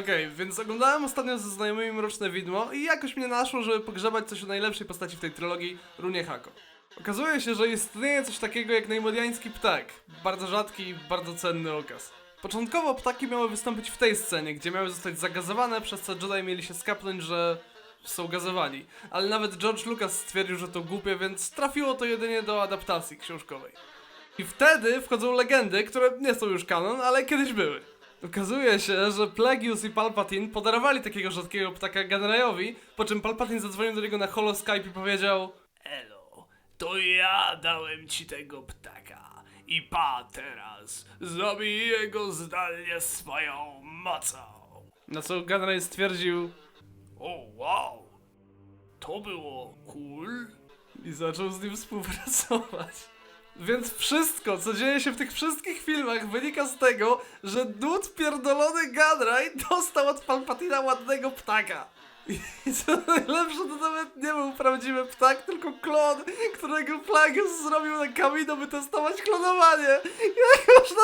Okej, więc oglądałem ostatnio ze znajomymi Mroczne Widmo i jakoś mnie naszło, żeby pogrzebać coś o najlepszej postaci w tej trylogii, Runie Hako. Okazuje się, że istnieje coś takiego jak najmodiański ptak. Bardzo rzadki i bardzo cenny okaz. Początkowo ptaki miały wystąpić w tej scenie, gdzie miały zostać zagazowane, przez co Jedi mieli się skapnąć, że są gazowani. Ale nawet George Lucas stwierdził, że to głupie, więc trafiło to jedynie do adaptacji książkowej. I wtedy wchodzą legendy, które nie są już kanon, ale kiedyś były. Okazuje się, że Plagius i Palpatine podarowali takiego rzadkiego ptaka Generajowi, po czym Palpatine zadzwonił do niego na holoskype i powiedział Elo, to ja dałem ci tego ptaka. I pa teraz, zabiję go zdalnie swoją mocą. Na co General stwierdził O wow, to było cool. i zaczął z nim współpracować. Więc wszystko, co dzieje się w tych wszystkich filmach, wynika z tego, że dud pierdolony Gunray dostał od Palpatina ładnego ptaka. I co najlepsze, to nawet nie był prawdziwy ptak, tylko klon, którego Plagius zrobił na Kamino, by testować klonowanie. Jak można?